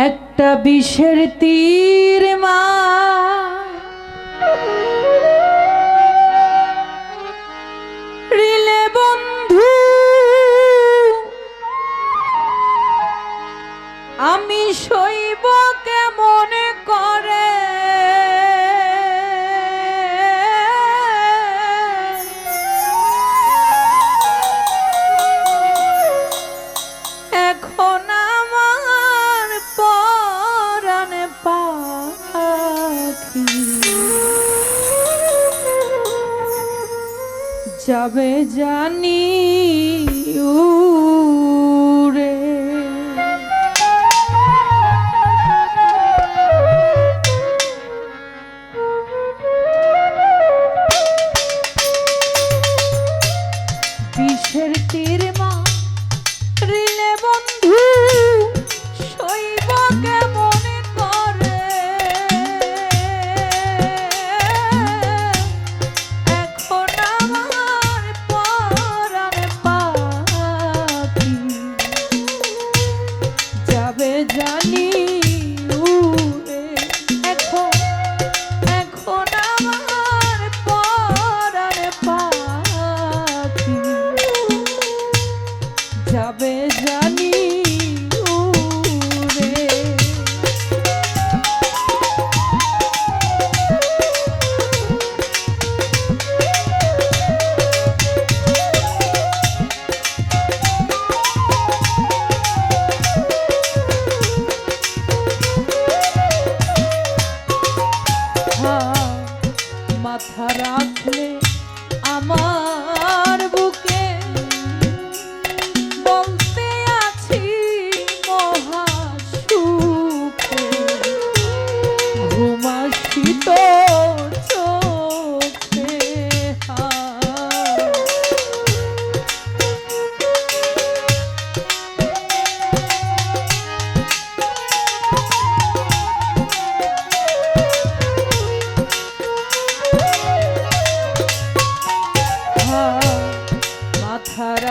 একটা বিষের তীর মা। রিলে বন্ধু আমি শৈব কেমন কর? যাবে জানি ও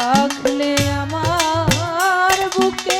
রাখলে আমার বুকে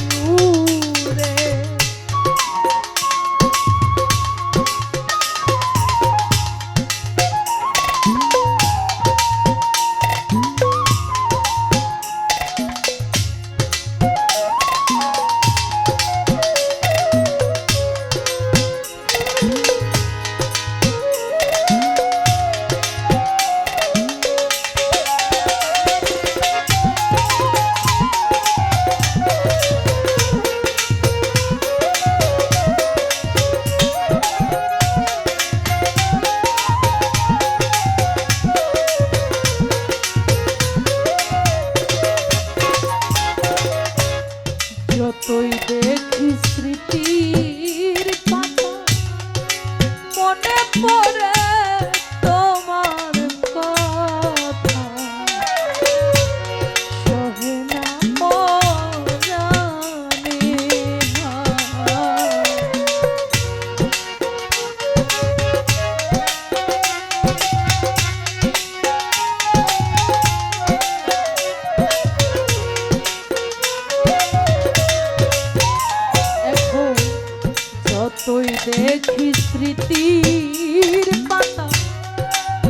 স্মৃতির পাতা।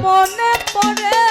মনে পড়ে